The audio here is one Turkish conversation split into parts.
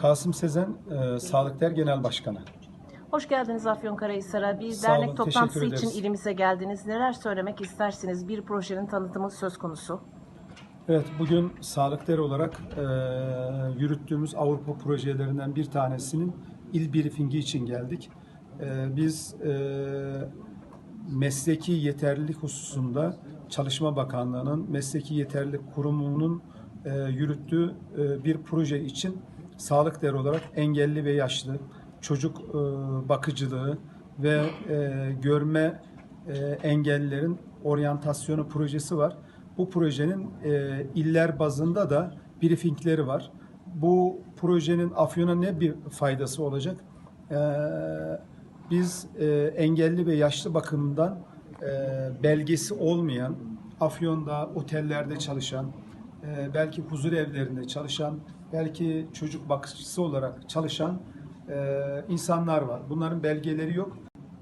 Kasım Sezen, e, Sağlık Der Genel Başkanı. Hoş geldiniz Afyonkarahisar'a. Bir Sağ olun, dernek toplantısı teşekkür için ederiz. ilimize geldiniz. Neler söylemek istersiniz? Bir projenin tanıtımı söz konusu. Evet, bugün Sağlık Der olarak e, yürüttüğümüz Avrupa projelerinden bir tanesinin il briefingi için geldik. E, biz e, mesleki yeterlilik hususunda Çalışma Bakanlığı'nın Mesleki Yeterlilik Kurumu'nun e, yürüttüğü e, bir proje için Sağlık Der olarak engelli ve yaşlı, çocuk e, bakıcılığı ve e, görme e, engellilerin oryantasyonu projesi var. Bu projenin iller bazında da briefingleri var. Bu projenin Afyon'a ne bir faydası olacak? Biz engelli ve yaşlı bakımından belgesi olmayan, Afyon'da otellerde çalışan, belki huzur evlerinde çalışan, belki çocuk bakıcısı olarak çalışan e, insanlar var. Bunların belgeleri yok.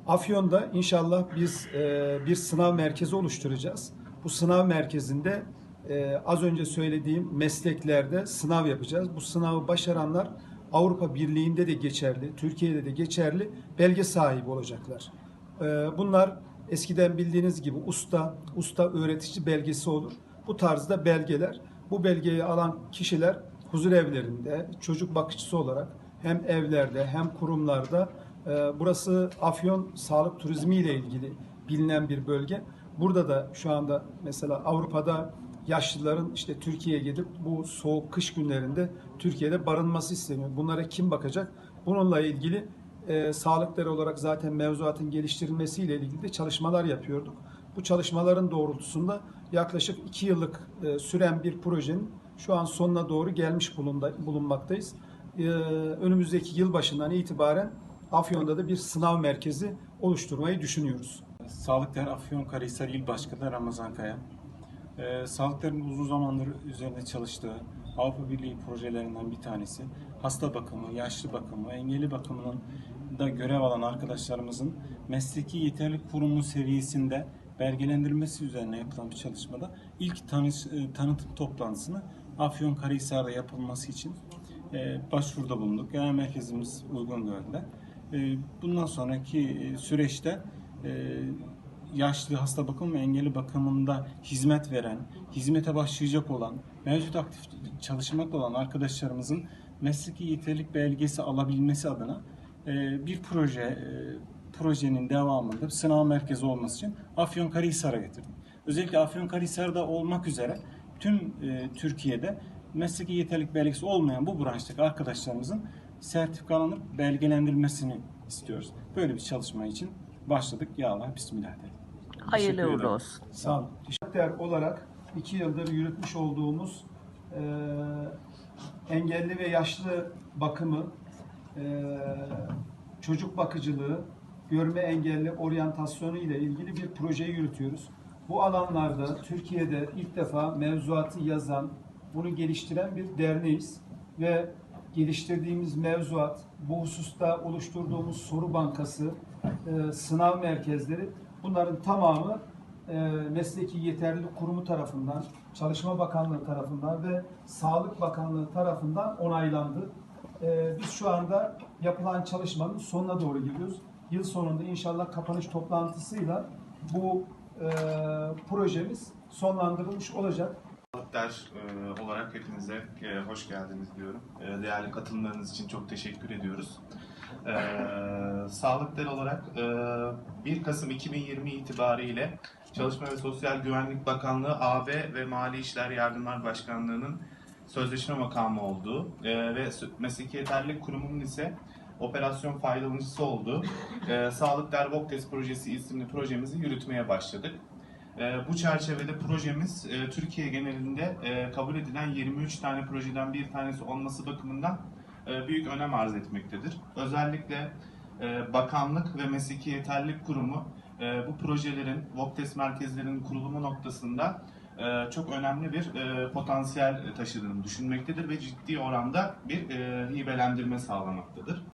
Afyon'da inşallah biz e, bir sınav merkezi oluşturacağız. Bu sınav merkezinde e, az önce söylediğim mesleklerde sınav yapacağız. Bu sınavı başaranlar Avrupa Birliği'nde de geçerli, Türkiye'de de geçerli belge sahibi olacaklar. E, bunlar eskiden bildiğiniz gibi usta, usta öğretici belgesi olur. Bu tarzda belgeler. Bu belgeyi alan kişiler huzur evlerinde çocuk bakıcısı olarak hem evlerde hem kurumlarda e, burası Afyon sağlık turizmi ile ilgili bilinen bir bölge. Burada da şu anda mesela Avrupa'da yaşlıların işte Türkiye'ye gidip bu soğuk kış günlerinde Türkiye'de barınması isteniyor. Bunlara kim bakacak? Bununla ilgili e, sağlıkları olarak zaten mevzuatın geliştirilmesiyle ilgili de çalışmalar yapıyorduk. Bu çalışmaların doğrultusunda yaklaşık iki yıllık e, süren bir projenin şu an sonuna doğru gelmiş bulunmaktayız. E, önümüzdeki yıl başından itibaren Afyon'da da bir sınav merkezi oluşturmayı düşünüyoruz. Sağlıklar Afyonkarahisar İl Başkanı Ramazan Kaya. Ee, Sağlıkların uzun zamandır üzerinde çalıştığı Avrupa Birliği projelerinden bir tanesi. Hasta bakımı, yaşlı bakımı, engelli bakımının da görev alan arkadaşlarımızın mesleki yeterlilik kurumu seviyesinde belgelendirilmesi üzerine yapılan bir çalışmada ilk tanış, e, tanıtım toplantısını Afyonkarahisar'da yapılması için e, başvuruda bulunduk. Genel merkezimiz uygun gördü. E, bundan sonraki e, süreçte yaşlı hasta bakım ve engelli bakımında hizmet veren, hizmete başlayacak olan, mevcut aktif çalışmakta olan arkadaşlarımızın mesleki yeterlilik belgesi alabilmesi adına bir proje, projenin devamında sınav merkezi olması için Afyonkarahisar'a getirdik. Özellikle Afyonkarahisar'da olmak üzere tüm e, Türkiye'de mesleki yeterlilik belgesi olmayan bu branştaki arkadaşlarımızın sertifikalanıp belgelendirilmesini istiyoruz. Böyle bir çalışma için başladık. Ya Allah bismillah dedik. Hayırlı uğurlu olsun. Sağ olun. Şartlar olarak iki yıldır yürütmüş olduğumuz e, engelli ve yaşlı bakımı, e, çocuk bakıcılığı, görme engelli oryantasyonu ile ilgili bir projeyi yürütüyoruz. Bu alanlarda Türkiye'de ilk defa mevzuatı yazan, bunu geliştiren bir derneğiz ve geliştirdiğimiz mevzuat, bu hususta oluşturduğumuz soru bankası, e, sınav merkezleri bunların tamamı e, Mesleki Yeterlilik Kurumu tarafından, Çalışma Bakanlığı tarafından ve Sağlık Bakanlığı tarafından onaylandı. E, biz şu anda yapılan çalışmanın sonuna doğru gidiyoruz. Yıl sonunda inşallah kapanış toplantısıyla bu e, projemiz sonlandırılmış olacak. Sağlıklar e, olarak hepinize e, hoş geldiniz diyorum. E, değerli katılımlarınız için çok teşekkür ediyoruz. E, Sağlıklar olarak e, 1 Kasım 2020 itibariyle Çalışma ve Sosyal Güvenlik Bakanlığı AB ve Mali İşler Yardımlar Başkanlığı'nın sözleşme makamı olduğu ve Mesleki Yeterlilik Kurumu'nun ise operasyon faydalanıcısı olduğu e, Sağlık Der Voktes Projesi isimli projemizi yürütmeye başladık. Ee, Bu çerçevede projemiz e, Türkiye genelinde e, kabul edilen 23 tane projeden bir tanesi olması bakımından e, büyük önem arz etmektedir. Özellikle bakanlık ve mesleki yeterlilik kurumu bu projelerin, VOKTES merkezlerinin kurulumu noktasında çok önemli bir potansiyel taşıdığını düşünmektedir ve ciddi oranda bir hibelendirme sağlamaktadır.